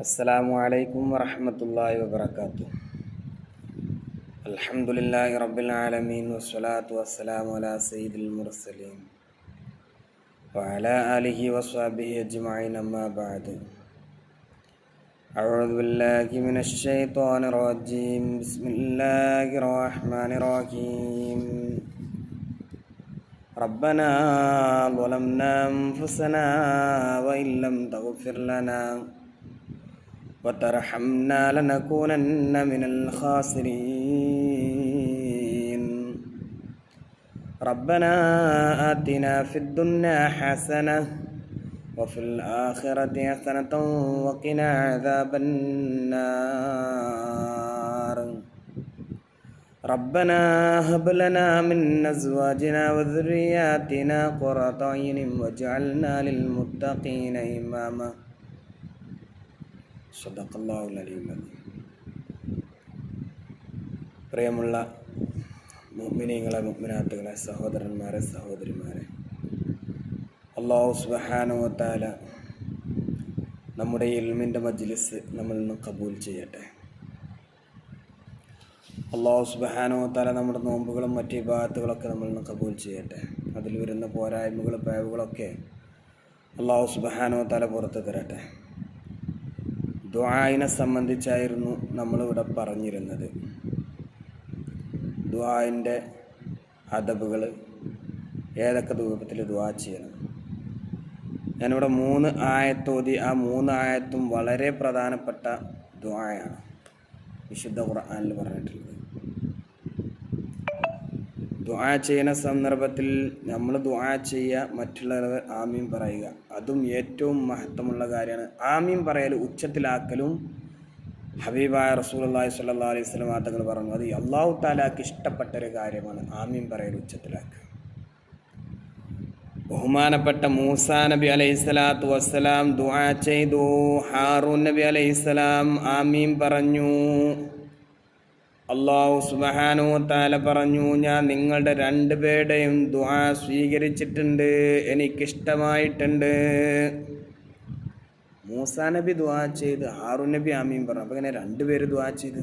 السلام عليكم ورحمة الله وبركاته الحمد لله رب العالمين والصلاة والسلام على سيد المرسلين وعلى آله وصحبه أجمعين أما بعد أعوذ بالله من الشيطان الرجيم بسم الله الرحمن الرحيم ربنا ظلمنا أنفسنا وإن لم تغفر لنا وترحمنا لنكونن من الخاسرين. ربنا آتنا في الدنيا حسنة وفي الآخرة حسنة وقنا عذاب النار. ربنا هب لنا من أزواجنا وذرياتنا قرة عين واجعلنا للمتقين إماما. സദത്തല്ലാഹുലീമതി പ്രിയമുള്ള മുഗ്മിനീങ്ങളെ മുഗ്മിനാത്തുകളെ സഹോദരന്മാരെ സഹോദരിമാരെ അള്ളാഹു സുബഹാനുവത്താല നമ്മുടെ ഇൽമിന്റെ മജ്ലിസ് നമ്മൾ ഇന്ന് കബൂൽ ചെയ്യട്ടെ അള്ളാഹു സുബഹാനുവത്താല നമ്മുടെ നോമ്പുകളും മറ്റ് വിഭാഗത്തുകളൊക്കെ നമ്മൾ ഇന്ന് കബൂൽ ചെയ്യട്ടെ. അതിൽ വരുന്ന പോരായ്മകളും പേവുകളൊക്കെ അള്ളാഹു സുബഹാനുവത്താല പുറത്ത് തരട്ടെ. ദ്വായിനെ സംബന്ധിച്ചായിരുന്നു നമ്മളിവിടെ പറഞ്ഞിരുന്നത്. ദ്വായിന്റെ അദബുകൾ ഏതൊക്കെ രൂപത്തിൽ ദ്വാ ചെയ്യണം. ഞാനിവിടെ മൂന്ന് ആയത്തോതി ആ മൂന്ന് ആയത്തും വളരെ പ്രധാനപ്പെട്ട ദ്വായാണ് വിശുദ്ധ ഖുർആാനിൽ പറഞ്ഞിട്ടുള്ളത്. ദ്വാ ചെയ്യുന്ന സന്ദർഭത്തിൽ നമ്മൾ ദ്വാ ചെയ്യുക മറ്റുള്ളവർ ആമീൻ പറയുക. അതും ഏറ്റവും മഹത്വമുള്ള കാര്യമാണ്. ആമീൻ പറയൽ ഉച്ചത്തിലാക്കലും ഹബീബായ അള്ളാഹി സ്വല്ലാ അലൈഹി സ്വലം തങ്ങൾ പറഞ്ഞു. അത് അള്ളാഹു താലാക്ക് ഇഷ്ടപ്പെട്ട ഒരു കാര്യമാണ് ആമീൻ പറയൽ ഉച്ചത്തിലാക്കുക. ബഹുമാനപ്പെട്ട മൂസാ നബി അലൈഹി സ്വലാത്തു വസ്സലാം ദുആ ചെയ്തു. ഹാറൂൻ നബി അലൈഹി സ്വലാം ആമീൻ പറഞ്ഞു. അള്ളാഹു സുബഹാനു താല പറഞ്ഞു ഞാൻ നിങ്ങളുടെ രണ്ടുപേരുടെയും ദുആ സ്വീകരിച്ചിട്ടുണ്ട് എനിക്കിഷ്ടമായിട്ടുണ്ട്. മൂസാ നബി ദുആ ചെയ്ത് ഹാറു നബി ആമീൻ പറഞ്ഞു. അപ്പം ഇങ്ങനെ രണ്ടുപേര് ദുആ ചെയ്ത്?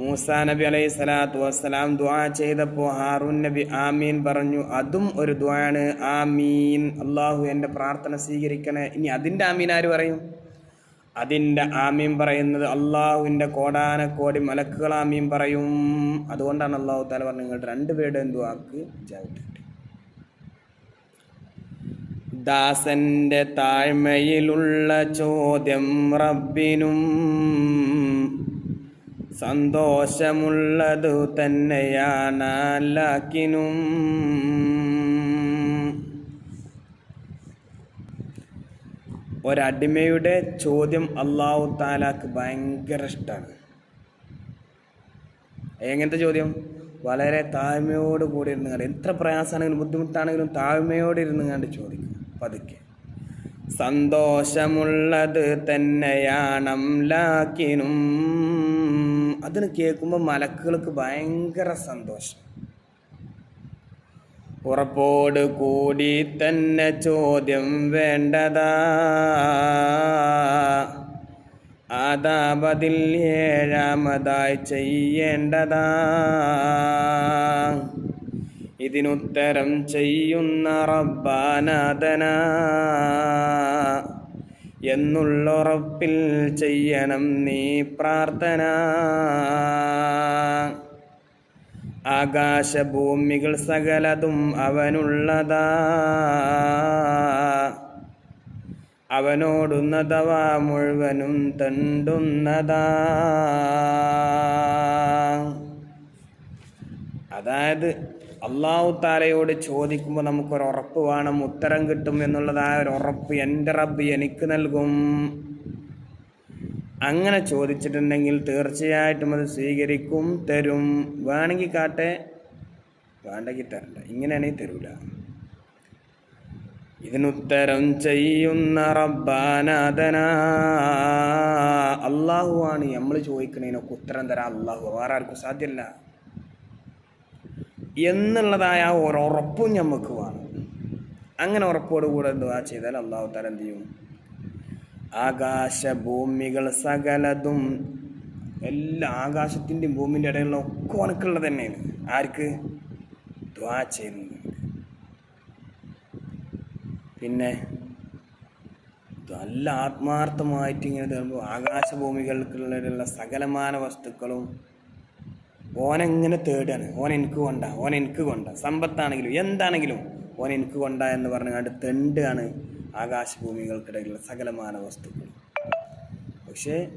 മൂസാ നബി അലൈഹി സ്വലാത്തു വസ്സലാം ദുആ ചെയ്തപ്പോൾ ഹാറൂൻ നബി ആമീൻ പറഞ്ഞു അതും ഒരു ദ്വാണ് ആമീൻ. അള്ളാഹു എന്റെ പ്രാർത്ഥന സ്വീകരിക്കണേ. ഇനി അതിന്റെ ആമീൻ ആര് പറയും? അതിന്റെ ആമീം പറയുന്നത് അള്ളാഹുവിന്റെ കോടാനക്കോടി മലക്കുകൾ ആമീൻ പറയും. അതുകൊണ്ടാണ് അള്ളാഹു താല പറഞ്ഞു നിങ്ങൾ രണ്ടുപേരുടെ എന്തു ആക്ക് ദാസന്റെ താഴ്മയിലുള്ള ചോദ്യം റബ്ബിനും സന്തോഷമുള്ളതു തന്നെയാണ്. അല്ലാക്കിനും ഒരടിമയുടെ ചോദ്യം അള്ളാഹു താലാക്ക് ഭയങ്കര ഇഷ്ടമാണ് എങ്ങനത്തെ ചോദ്യം? വളരെ താഴ്മയോട് കൂടി ഇരുന്ന് കണ്ട്. എത്ര പ്രയാസമാണെങ്കിലും ബുദ്ധിമുട്ടാണെങ്കിലും താഴ്മയോട് ഇരുന്ന് കണ്ട് ചോദിക്കും പതുക്കെ. സന്തോഷമുള്ളത് തന്നെയാണം ലാക്കിനും. അതിന് കേൾക്കുമ്പോൾ മലക്കുകൾക്ക് ഭയങ്കര സന്തോഷം. ഉറപ്പോട് കൂടി തന്നെ ചോദ്യം വേണ്ടതാ. ആദാപതിൽ ഏഴാമതായി ചെയ്യേണ്ടതാ. ഇതിനുത്തരം ചെയ്യുന്ന റബ്ബാനാഥന. എന്നുള്ളുറപ്പിൽ ചെയ്യണം നീ പ്രാർത്ഥന. ആകാശഭൂമികൾ സകലതും അവനുള്ളതാ. അവനോടുന്നതവാ മുഴുവനും തണ്ടുന്നതാ. അതായത് അള്ളാഹു താലയോട് ചോദിക്കുമ്പോൾ നമുക്കൊരു ഉറപ്പ് വേണം ഉത്തരം കിട്ടും എന്നുള്ളതായ ഒരു ഉറപ്പ് എന്റെ റബ്ബ് എനിക്ക് നൽകും. അങ്ങനെ ചോദിച്ചിട്ടുണ്ടെങ്കിൽ തീർച്ചയായിട്ടും അത് സ്വീകരിക്കും തരും. വേണമെങ്കിൽ കാട്ടെ. വേണ്ടെങ്കിൽ തരണ്ട ഇങ്ങനെയാണെങ്കിൽ തരൂല. ഇതിനുത്തരം ചെയ്യുന്ന റബ്ബാനാഥന. അള്ളാഹു ആണ് നമ്മൾ ചോദിക്കണതിനൊക്കെ ഉത്തരം തരാം അള്ളാഹു. വേറെ ആർക്കും സാധ്യമല്ല എന്നുള്ളതായ ഒരു ഉറപ്പും നമുക്ക് വേണം. അങ്ങനെ ഉറപ്പോടുകൂടെ എന്തുവാ ചെയ്താൽ അള്ളാഹു തരം ചെയ്യും? ആകാശഭൂമികൾ സകലതും. എല്ലാ ആകാശത്തിന്റെയും ഭൂമിന്റെ ഇടയിലുള്ള ഒക്കെ ഉണക്കുള്ളത് തന്നെയാണ്. ആർക്ക്? ദ്വാ പിന്നെ നല്ല ആത്മാർത്ഥമായിട്ട് ഇങ്ങനെ തരുമ്പോൾ ആകാശഭൂമികൾക്കുള്ള സകലമാന വസ്തുക്കളും ഓനെങ്ങനെ തേടാണ്? ഓൻ എനിക്ക് കൊണ്ട ഓൻ എനിക്ക് കൊണ്ട. സമ്പത്താണെങ്കിലും എന്താണെങ്കിലും ഓൻ എനിക്ക് കൊണ്ട എന്ന് പറഞ്ഞുകൊണ്ട് തെണ്ടാണ് ആകാശഭൂമികൾക്കിടയിലുള്ള സകലമാന വസ്തുക്കൾ. പക്ഷേ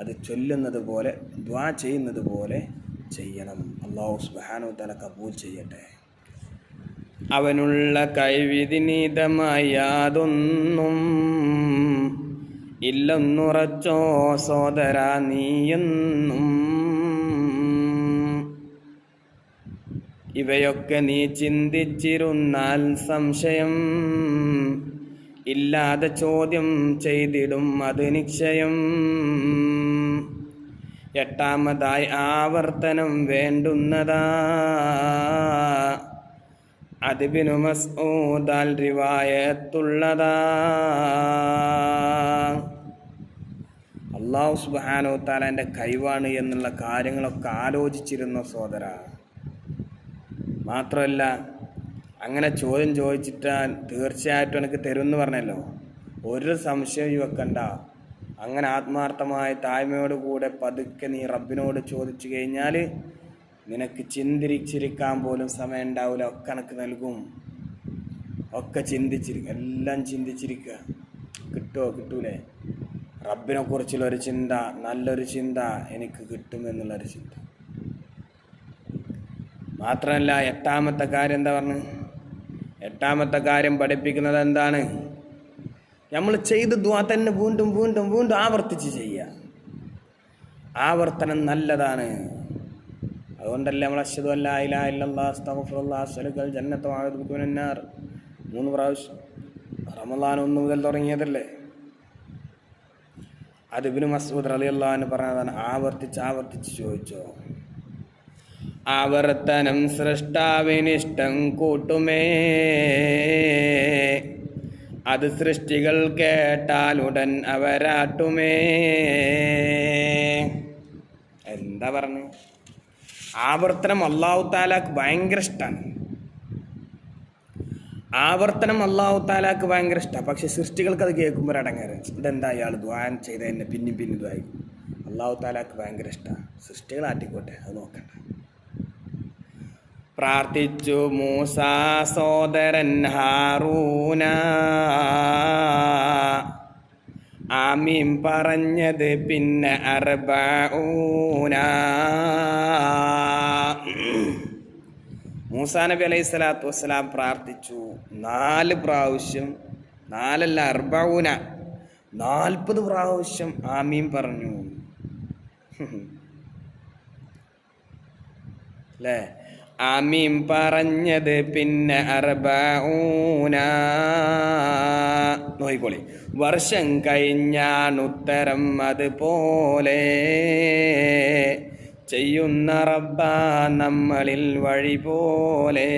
അത് ചൊല്ലുന്നത് പോലെ ദ്വാ ചെയ്യുന്നത് പോലെ ചെയ്യണം. അള്ളാഹു സുബാനു തല കബൂൽ ചെയ്യട്ടെ. അവനുള്ള കൈവിധിനീതമായ യാതൊന്നും ഇല്ലെന്നുറച്ചോ സോദര നീയെന്നും. ഇവയൊക്കെ നീ ചിന്തിച്ചിരുന്നാൽ സംശയം ഇല്ലാതെ ചോദ്യം ചെയ്തിടും അത് നിശ്ചയം. എട്ടാമതായി ആവർത്തനം വേണ്ടുന്നതാ. അതിബിനു മസ്ഊദാൽ റിവായത്തുള്ളതാ. അള്ളാഹു സുബാനോ താലാന്റെ കഴിവാണ് എന്നുള്ള കാര്യങ്ങളൊക്കെ ആലോചിച്ചിരുന്ന സോദര മാത്രമല്ല അങ്ങനെ ചോദ്യം ചോദിച്ചിട്ടാൽ തീർച്ചയായിട്ടും എനിക്ക് തരുമെന്ന് പറഞ്ഞല്ലോ. ഒരു സംശയം വെക്കണ്ട. അങ്ങനെ ആത്മാർത്ഥമായ താഴ്മയോടുകൂടെ പതുക്കെ നീ റബ്ബിനോട് ചോദിച്ചു കഴിഞ്ഞാൽ നിനക്ക് ചിന്തിരിച്ചിരിക്കാൻ പോലും സമയം ഉണ്ടാവില്ല. ഒക്കെ എനിക്ക് നൽകും. ഒക്കെ ചിന്തിച്ചിരിക്കുക എല്ലാം ചിന്തിച്ചിരിക്കുക കിട്ടുമോ കിട്ടൂലേ? റബ്ബിനെ കുറിച്ചുള്ള ഒരു ചിന്ത നല്ലൊരു ചിന്ത എനിക്ക് കിട്ടുമെന്നുള്ളൊരു ചിന്ത. മാത്രമല്ല എട്ടാമത്തെ കാര്യം എന്താ പറഞ്ഞു? എട്ടാമത്തെ കാര്യം പഠിപ്പിക്കുന്നത് എന്താണ്? നമ്മൾ ചെയ്ത് ദ്വാ തന്നെ വീണ്ടും വീണ്ടും വീണ്ടും ആവർത്തിച്ച് ചെയ്യുക. ആവർത്തനം നല്ലതാണ്. അതുകൊണ്ടല്ലേ നമ്മൾ അശ്വതു അല്ല ഇലാ മൂന്ന് പ്രാവശ്യം. റമളാൻ ഒന്ന് മുതൽ തുടങ്ങിയതല്ലേ? അത് ഇബിന് മസൂദ് അൻഹു പറഞ്ഞതാണ് ആവർത്തിച്ച് ആവർത്തിച്ച് ചോദിച്ചോ. ആവർത്തനം സൃഷ്ടാവിനിഷ്ടം കൂട്ടുമേ. അത് സൃഷ്ടികൾ കേട്ടാലുടൻ അവരാട്ടുമേ. എന്താ പറഞ്ഞു? ആവർത്തനം അള്ളാഹു താലാക്ക് ഭയങ്കര ഇഷ്ടമാണ് ആവർത്തനം അള്ളാഹു താലാക്ക് ഭയങ്കര ഇഷ്ടമാണ് പക്ഷെ സൃഷ്ടികൾക്ക് അത് കേൾക്കുമ്പോൾ അടങ്ങാറ്. ഇതെന്താ ഇയാൾ ദ്വാൻ ചെയ്ത എന്നെ പിന്നെയും പിന്നെ ദ്വായി അള്ളാഹു താലാക്ക് ഭയങ്കര ഇഷ്ടമാണ് സൃഷ്ടികൾ ആട്ടിക്കോട്ടെ അത് നോക്കണ്ട. പ്രാർത്ഥിച്ചു മൂസ സോദരൻ ഹാറൂന. ആമീം പറഞ്ഞത് പിന്നെ അർബൂന മൂസാ നബി അലൈഹി സ്വലാത്തു വസ്സലാം പ്രാർത്ഥിച്ചു. നാല് പ്രാവശ്യം നാലല്ല അർബൂന നാൽപ്പത് പ്രാവശ്യം ആമീം പറഞ്ഞു. അല്ലേ ആമീം പറഞ്ഞത് പിന്നെ അർബൂന വർഷം കഴിഞ്ഞാൻ ഉത്തരം അതുപോലെ. ചെയ്യുന്ന റബ്ബ നമ്മളിൽ വഴി പോലെ.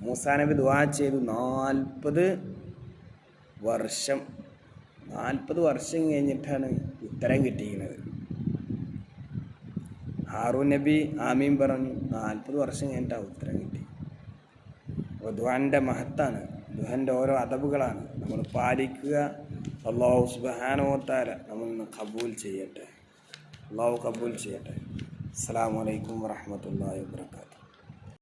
മൂസാനബി നബി ദുആ ചെയ്തു നാൽപ്പത് വർഷം. നാൽപ്പത് വർഷം കഴിഞ്ഞിട്ടാണ് ഉത്തരം കിട്ടിയിരിക്കുന്നത് ഹാറൂൻ നബി ആമീൻ പറഞ്ഞു നാൽപ്പത് വർഷം കഴിഞ്ഞിട്ടാണ് ഉത്തരം കിട്ടി. അപ്പോൾ ദുഹാന്റെ മഹത്താണ് ദുഹന്റെ ഓരോ അതവുകളാണ് നമ്മൾ പാലിക്കുക അള്ളാഹു സുബാനോത്താര നമ്മൾ കബൂൽ ചെയ്യട്ടെ. അള്ളാഹു കബൂൽ ചെയ്യട്ടെ. അസ്സാം വലൈക്കും വാഹമത്തല്ലാ വാബർക്കാത്തു